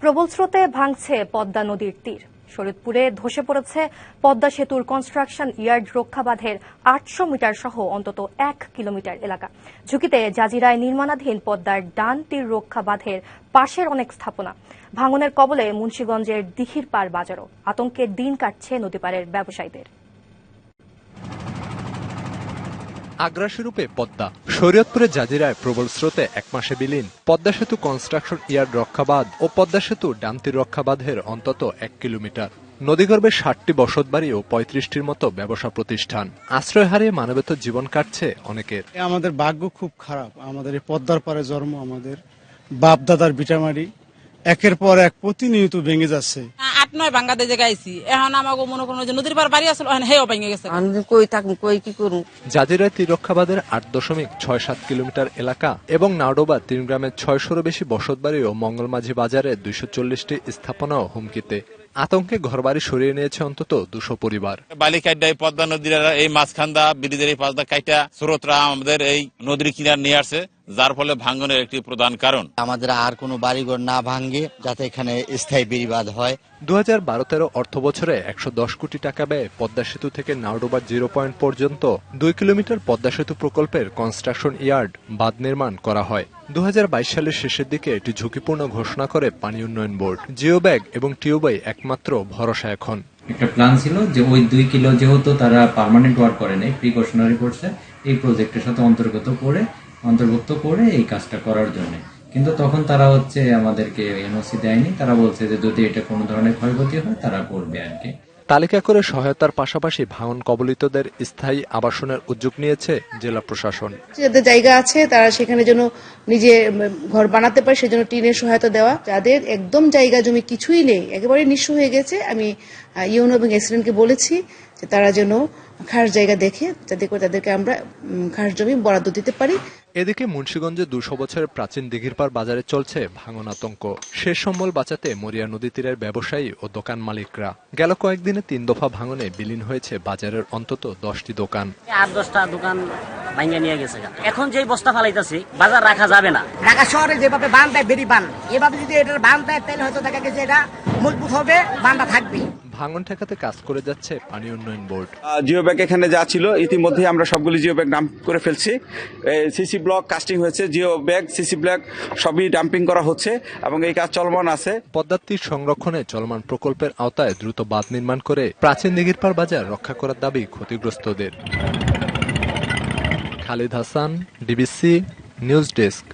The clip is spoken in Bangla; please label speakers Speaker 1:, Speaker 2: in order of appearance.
Speaker 1: প্রবল স্রোতে ভাঙছে পদ্মা নদীর তীর। শরীদপুরে ধসে পড়েছে পদ্মা সেতুর কনস্ট্রাকশন ইয়ার্ড রক্ষা বাঁধের আটশো মিটার সহ অন্তত এক কিলোমিটার এলাকা। ঝুঁকিতে জাজিরায় নির্মাণাধীন পদ্মার ডান তীর রক্ষা বাঁধের পাশের অনেক স্থাপনা। ভাঙনের কবলে মুন্সীগঞ্জের দিঘির পার বাজারও। আতঙ্কের দিন কাটছে নদীপাড়ের ব্যবসায়ীদের।
Speaker 2: আগ্রাসী পদ্মা। শরীয়তপুরে জাজিরায় প্রবল স্রোতে এক মাসে বিলীন। পদ্মা সেতু কনস্ট্রাকশন ইয়ার্ড রক্ষাবাদ ও পদ্মা সেতু ডান্তির রক্ষাবাঁধের অন্তত এক কিলোমিটার। নদীগর্ভে ষাটটি বসতবাড়ি ও পঁয়ত্রিশটির মতো ব্যবসা প্রতিষ্ঠান। আশ্রয় হারিয়ে মানবেতর জীবন কাটছে অনেকের।
Speaker 3: আমাদের ভাগ্য খুব খারাপ। আমাদের এই পদ্মার পারে জন্ম আমাদের বাপ দাদার বিটামারি একের পর এক প্রতিনিয়ত ভেঙে যাচ্ছে।
Speaker 4: আট নয় বাঙ্গাতে জায়গায় গাইছি এখন আমাকে মনে করুন যে নদীর পার বাড়ি আসলো এখন হেও ভেঙে গেছে।
Speaker 5: আমি কই থাকুন কই কি করুন
Speaker 2: জাজিরায় তীরক্ষাবাদের আট দশমিক ছয় সাত কিলোমিটার এলাকা এবং নাওডোবা তিন গ্রামের ছয়শোরও বেশি বসতবাড়ি ও মঙ্গলমাঝি বাজারে দুইশো চল্লিশটি স্থাপনাও হুমকিতে। আতঙ্কে ঘরবাড়ি সরিয়ে নিয়েছে অন্তত দুশো পরিবার।
Speaker 6: বালিকাড্ডায় পদ্মা নদীর এই মাঝখান্দা ব্রিজের এই পাঁচদা কাইটা স্রোতরা আমাদের এই নদীর কিনার নিয়ে আসছে যার ফলে ভাঙ্গনের একটি প্রধান কারণ।
Speaker 7: আমাদের আর কোনো বাড়িঘর না ভাঙ্গে যাতে এখানে স্থায়ী বেড়িবাঁধ হয়।
Speaker 2: দু হাজার বারো তেরো অর্থ বছরে একশো দশ কোটি টাকা ব্যয়ে পদ্মা সেতু থেকে নাওডোবা জিরো পয়েন্ট পর্যন্ত দুই কিলোমিটার পদ্মা সেতু প্রকল্পের কনস্ট্রাকশন ইয়ার্ড বাঁধ নির্মাণ করা হয়। দু হাজার বাইশ সালের শেষের দিকে এটি ঝুঁকিপূর্ণ ঘোষণা করে পানি উন্নয়ন বোর্ড। জিও ব্যাগ এবং টিউবাই একমাত্র ভরসা এখন
Speaker 8: একটা প্ল্যান ছিল যে ওই দুই কিলো যেহেতু তারা পার্মানেন্ট ওয়ার্ক করে নাই প্রিকশনারি করছে, এই প্রজেক্টের সাথে অন্তর্গত করে, অন্তর্ভুক্ত করে এই কাজটা করার জন্য। কিন্তু তখন তারা হচ্ছে আমাদেরকে এনওসি দেয়নি। তারা বলছে যে যদি এটা কোনো ধরনের ক্ষয়ক্ষতি হয়, তারা করবে আর কি
Speaker 2: তালিকা করে সহায়তার পাশাপাশি ভাঙন কবলিতদের স্থায়ী আবাসনের উদ্যোগ নিয়েছে জেলা প্রশাসন।
Speaker 9: যাদের জায়গা আছে, তারা সেখানে যেন নিজে ঘর বানাতে পারে, সেজন্য টিনের সহায়তা দেওয়া। যাদের একদম জায়গা জমি কিছুই নেই, একেবারে নিঃস্ব হয়ে গেছে, আমি ইউনো এবং এসিডেন্টকে বলেছি যে তারা যেন খাস জায়গা দেখে যাতে করে তাদেরকে আমরা খাস জমি বরাদ্দ দিতে পারি।
Speaker 2: এদিকে মুন্সীগঞ্জে দুশো বছরের প্রাচীন দিঘিরপাড় বাজারে চলছে ভাঙন আতঙ্ক। শেষ সম্বল বাঁচাতে মরিয়া নদী তীরের ব্যবসায়ী ও দোকান মালিকরা। গেল কয়েকদিনে তিন দফা ভাঙনে বিলীন হয়েছে বাজারের অন্তত দশটি দোকান।
Speaker 10: আট দশটা দোকান ভাঙ্গা নিয়ে গেছে এখন যেই বস্তা ফালাইতেছি বাজার রাখা যাবে না।
Speaker 5: ঢাকা শহরে যেভাবে বান দেয় বেরি বান এভাবে যদি এটার বান দেয় তাহলে হয়তো দেখা গেছে এটা মজবুত হবে বানটা থাকবে
Speaker 2: ভাঙন ঠেকাতে কাজ করে যাচ্ছে পানি উন্নয়ন বোর্ড।
Speaker 11: জিও ব্যাগ এখানে যা ছিল ইতিমধ্যে আমরা সবগুলি জিও ব্যাগ ডাম্প করে ফেলছি। সিসি ব্লক কাস্টিং হয়েছে জিও ব্যাগ সিসি ব্লক সবই ডাম্পিং করা হচ্ছে এবং এই কাজ চলমান আছে।
Speaker 2: পদ্মার সংরক্ষণে চলমান প্রকল্পের আওতায় দ্রুত বাঁধ নির্মাণ করে প্রাচীন দিঘিরপাড় বাজার রক্ষা করার দাবি ক্ষতিগ্রস্তদের। Khalid Hasan DBC news desk.